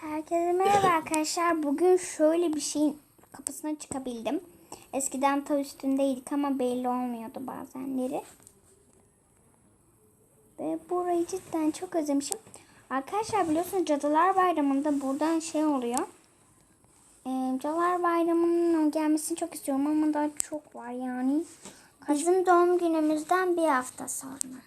Herkese merhaba arkadaşlar. Bugün şöyle bir şeyin kapısına çıkabildim. Eskiden ta üstündeydik ama belli olmuyordu bazenleri. Ve burayı cidden çok özlemişim. Arkadaşlar biliyorsunuz Cadılar Bayramı'nda buradan şey oluyor. Ee, Cadılar Bayramı'nın gelmesini çok istiyorum ama daha çok var yani. Bizim doğum günümüzden bir hafta sonra.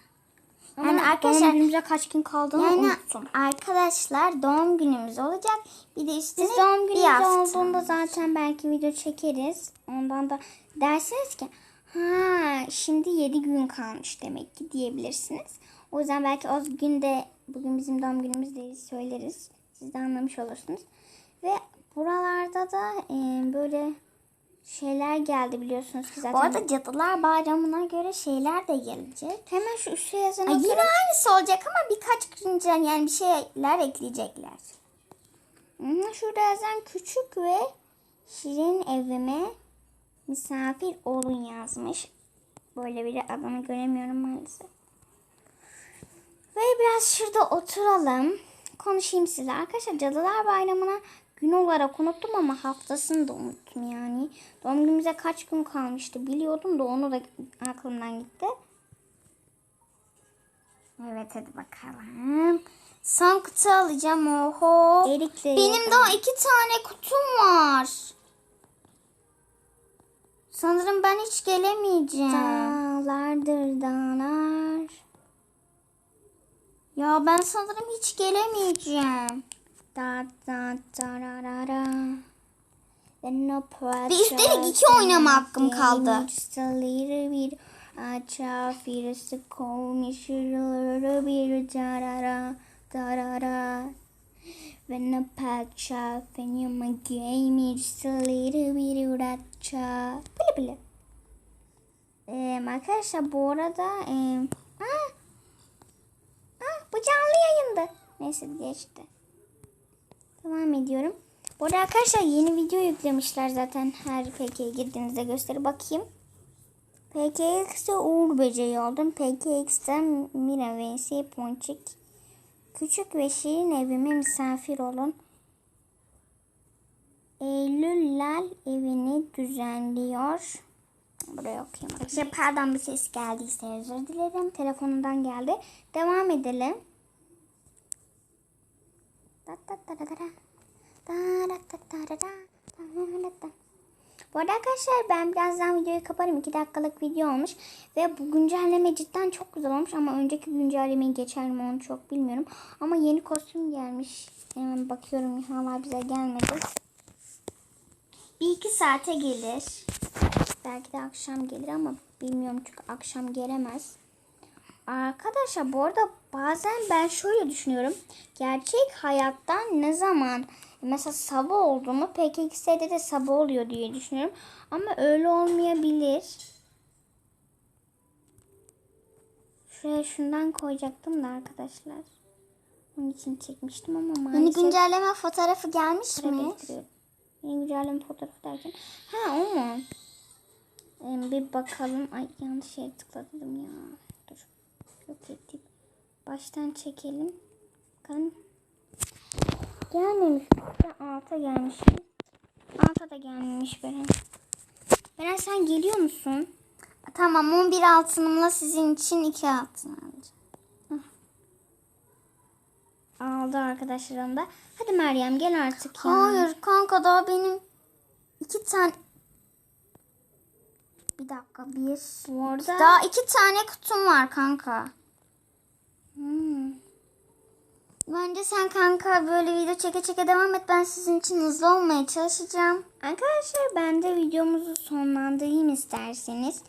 Ama Yani arkadaşlar doğum günümüze kaç gün kaldığını Yani unuttum. arkadaşlar doğum günümüz olacak. Bir de üstüne Biz doğum günümüz olduğunda zaten belki video çekeriz. Ondan da dersiniz ki ha şimdi 7 gün kalmış demek ki diyebilirsiniz. O yüzden belki o günde bugün bizim doğum günümüz değil söyleriz. Siz de anlamış olursunuz. Ve buralarda da e, böyle şeyler geldi biliyorsunuz ki zaten. Bu arada Cadılar Bayramı'na göre şeyler de gelecek. hemen şu üstte yazan Ay, yine aynısı olacak ama birkaç güncel yani bir şeyler ekleyecekler. Hı, Şurada yazan küçük ve şirin evime misafir olun yazmış. Böyle biri adını göremiyorum maalesef. Ve biraz şurada oturalım. Konuşayım size. Arkadaşlar Cadılar Bayramı'na gün olarak unuttum ama haftasını da unuttum yani. Doğum günümüze kaç gün kalmıştı biliyordum da onu da aklımdan gitti. Evet hadi bakalım. Son kutu alacağım oho. Erikleri Benim yakaladım. daha iki tane kutum var. Sanırım ben hiç gelemeyeceğim. Dağlardır dağlar. Ya ben sanırım hiç gelemeyeceğim. Da da da ra ra ra. Bir üstelik iki oynama hakkım kaldı. Bit. Aça first komiş bir da ra ra da ra ra. When a patch up and you my game just a little bit racha. Bile bile. Ee, arkadaşlar bu arada e, aa, aa, bu canlı yayında. Neyse geçti. Devam ediyorum. Bu arada arkadaşlar yeni video yüklemişler zaten her PK'ye girdiğinizde gösteri bakayım. PKX'de Uğur Böceği oldum. PKX'de Mira vs Ponçik. Küçük ve şirin evime misafir olun. Eylül Lal evini düzenliyor. Buraya okuyayım. Arkadaşlar pardon bir ses geldiyse özür dilerim. Telefonundan geldi. Devam edelim. Bu arada arkadaşlar ben birazdan videoyu kaparım. 2 dakikalık video olmuş. Ve bu güncelleme cidden çok güzel olmuş. Ama önceki güncellemeyi geçer mi onu çok bilmiyorum. Ama yeni kostüm gelmiş. Hemen bakıyorum hala bize gelmedi. Bir iki saate gelir. Belki de akşam gelir ama bilmiyorum çünkü akşam gelemez. Arkadaşlar bu arada bazen ben şöyle düşünüyorum. Gerçek hayattan ne zaman mesela sabah oldu mu PKX'de de sabah oluyor diye düşünüyorum. Ama öyle olmayabilir. Şuraya şundan koyacaktım da arkadaşlar. Onun için çekmiştim ama Yeni maalesef... güncelleme fotoğrafı gelmiş mi? Yeni güncelleme fotoğrafı derken. Ha o mu? Ee, bir bakalım. Ay yanlış yere tıkladım ya. Ettik. Baştan çekelim. Bakalım. Gelmemiş. Alta gelmiş. Alta da gelmemiş Beren. Beren sen geliyor musun? Tamam 11 altınımla sizin için 2 altın alacağım. Aldı arkadaşlarım da. Hadi Meryem gel artık ya. Hayır kanka daha benim iki tane bir dakika bir Bu arada... daha iki tane kutum var kanka. Bence sen kanka böyle video çeke çeke devam et. Ben sizin için hızlı olmaya çalışacağım. Arkadaşlar ben de videomuzu sonlandırayım isterseniz.